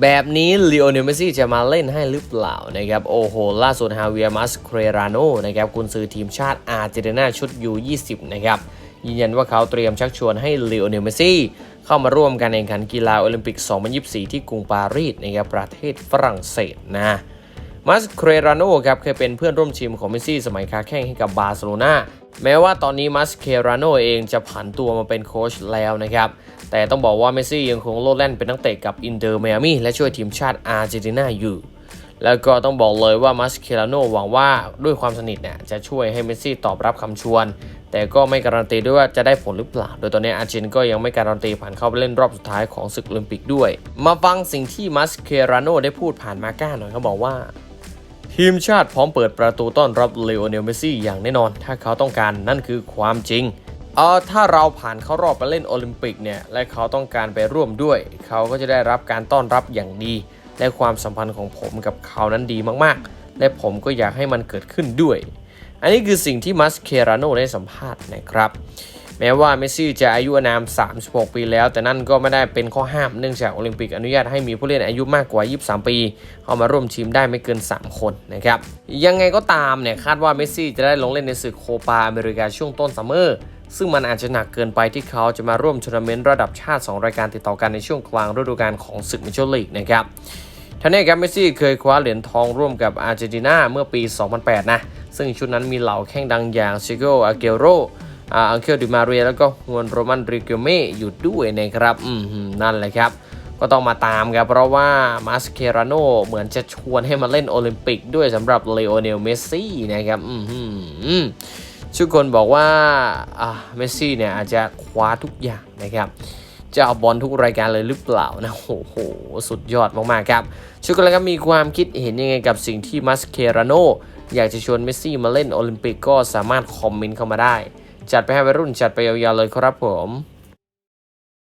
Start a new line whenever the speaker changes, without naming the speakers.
แบบนี้ลีโอเนลเมซี่จะมาเล่นให้หรือเปล่านะครับโอ้โหล่าสุดฮาเวียมัสเครราโนนะครับกุนซือทีมชาติอาร์เจนตินาชุดยู20นะครับยืนยันว่าเขาเตรียมชักชวนให้ลีโอเนลเมซี่เข้ามาร่วมการแข่งขันกีฬาโอลิมปิก 2024 ที่กรุงปารีสนะครับประเทศฝรั่งเศสนะ มัสเครราโนครับเคยเป็นเพื่อนร่วมทีมของเมสซี่สมัยค้าแข่งให้กับบาร์เซโลนาแม้ว่าตอนนี้มัสเคราโนเองจะผันตัวมาเป็นโค้ชแล้วนะครับ แต่ต้องบอกว่าเมสซี่ยังคงโลดแล่นเป็นนักเตะกับอินเตอร์เมอามี่และช่วยทีมชาติอาร์เจนตินาอยู่ แล้วก็ต้องบอกเลยว่ามัสเคราโนหวังว่าด้วยความสนิทเนี่ยจะช่วยให้เมสซี่ตอบรับคำชวน แต่ก็ไม่การันตีด้วยว่าจะได้ผลหรือเปล่า โดยตอนนี้อาร์เจนก็ยังไม่การันตีผ่านเข้าไปเล่นรอบสุดท้ายของศึกโอลิมปิกด้วย มาฟังสิ่งที่มัสเคราโนได้พูดผ่านมาก้าหน่อยเขาบอกว่า ทีมชาติพร้อมเปิดประตูต้อนรับเลโอเนลเมซี่อย่างแน่นอน ถ้าเขาต้องการนั่นคือความจริงเออถ้าเราผ่านเข้ารอบไปเล่นโอลิมปิกเนี่ยและเขาต้องการไปร่วมด้วย เขาก็จะได้รับการต้อนรับอย่างดี และความสัมพันธ์ของผมกับเขานั้นดีมากๆ และผมก็อยากให้มันเกิดขึ้นด้วย อันนี้คือสิ่งที่มัสเคราโนได้สัมภาษณ์นะครับ แม้ว่าเมสซี่จะอายุอานาม 36 ปีแล้ว แต่นั่นก็ไม่ได้เป็นข้อห้ามเนื่องจากโอลิมปิกอนุญาตให้มีผู้เล่นอายุมากกว่า 23 ปี เข้ามาร่วมทีมได้ไม่เกิน 3 คนนะครับยังไงก็ตามเนี่ยคาดว่าเมสซี่จะได้ลงเล่นในศึกโคปาอเมริกาช่วงต้นซัมเมอร์ซึ่งมันอาจจะหนักเกินไปที่เขาจะมาร่วมทัวร์นาเมนต์ระดับชาติ 2 รายการติดต่อกันในช่วงกลางฤดูกาลของศึกมิชลลีกนะครับท่านนี้ครับเมสซี่เคยคว้าเหรียญทองร่วมกับอาร์เจนตินาเมื่อปี 2008 นะ ซึ่งชุดนั้นมีเหล่าแข้งดังอย่างซิโกอาเกโร อังเคลดิมาเรียแล้วก็ฮวนโรมันริเกเมอยู่ด้วยนะครับอืมนั่นแหละครับ ก็ต้องมาตามครับ เพราะว่ามาสเคราโนเหมือนจะชวนให้มาเล่นโอลิมปิกด้วยสำหรับเลโอเนลเมสซี่นะครับอืมทุกคนบอกว่าเมสซี่เนี่ยอาจจะคว้าทุกอย่างนะครับจะเอาบอลทุกรายการเลยหรือเปล่านะโอ้โห สุดยอดมาก ๆ ครับชุกกันแล้วครับมีความคิดเห็นยังไงกับสิ่งที่มัสเคราโนอยากจะชวนเมสซี่มาเล่นโอลิมปิกก็สามารถคอมเมนต์เข้ามาได้ จัดไปให้วัยรุ่นจัดไปยาวๆเลยครับผม